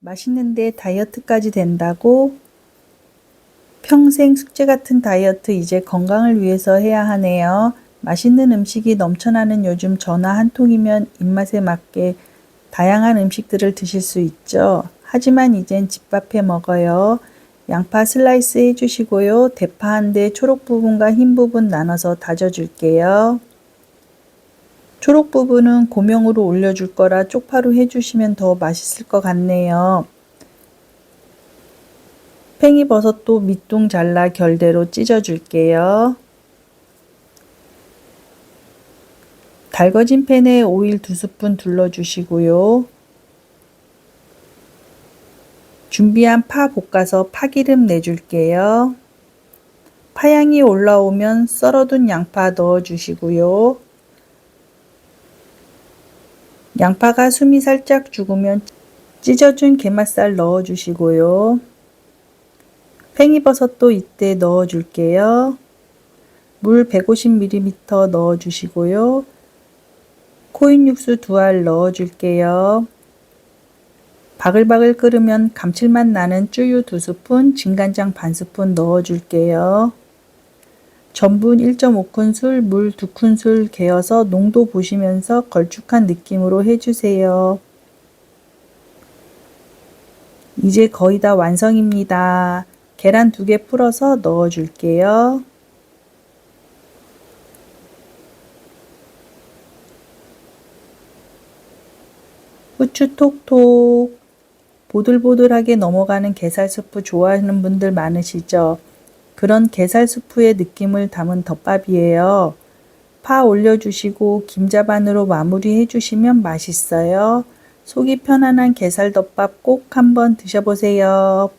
맛있는데 다이어트까지 된다고? 평생 숙제 같은 다이어트 이제 건강을 위해서 해야 하네요. 맛있는 음식이 넘쳐나는 요즘 전화 한 통이면 입맛에 맞게 다양한 음식들을 드실 수 있죠. 하지만 이젠 집밥해 먹어요. 양파 슬라이스 해주시고요. 대파 한 대 초록 부분과 흰 부분 나눠서 다져줄게요. 초록 부분은 고명으로 올려줄 거라 쪽파로 해주시면 더 맛있을 것 같네요. 팽이버섯도 밑둥 잘라 결대로 찢어줄게요. 달궈진 팬에 오일 두 스푼 둘러주시고요. 준비한 파 볶아서 파기름 내줄게요. 파향이 올라오면 썰어둔 양파 넣어주시고요. 양파가 숨이 살짝 죽으면 찢어준 게맛살 넣어주시고요. 팽이버섯도 이때 넣어줄게요. 물 150ml 넣어주시고요. 코인 육수 두 알 넣어줄게요. 바글바글 끓으면 감칠맛 나는 쭈유 두 스푼, 진간장 반 스푼 넣어줄게요. 전분 1.5큰술, 물 2큰술 개어서 농도 보시면서 걸쭉한 느낌으로 해주세요. 이제 거의 다 완성입니다. 계란 두 개 풀어서 넣어줄게요. 후추 톡톡. 보들보들하게 넘어가는 게살 수프 좋아하는 분들 많으시죠? 그런 게살 수프의 느낌을 담은 덮밥이에요. 파 올려주시고 김자반으로 마무리해 주시면 맛있어요. 속이 편안한 게살 덮밥 꼭 한번 드셔보세요.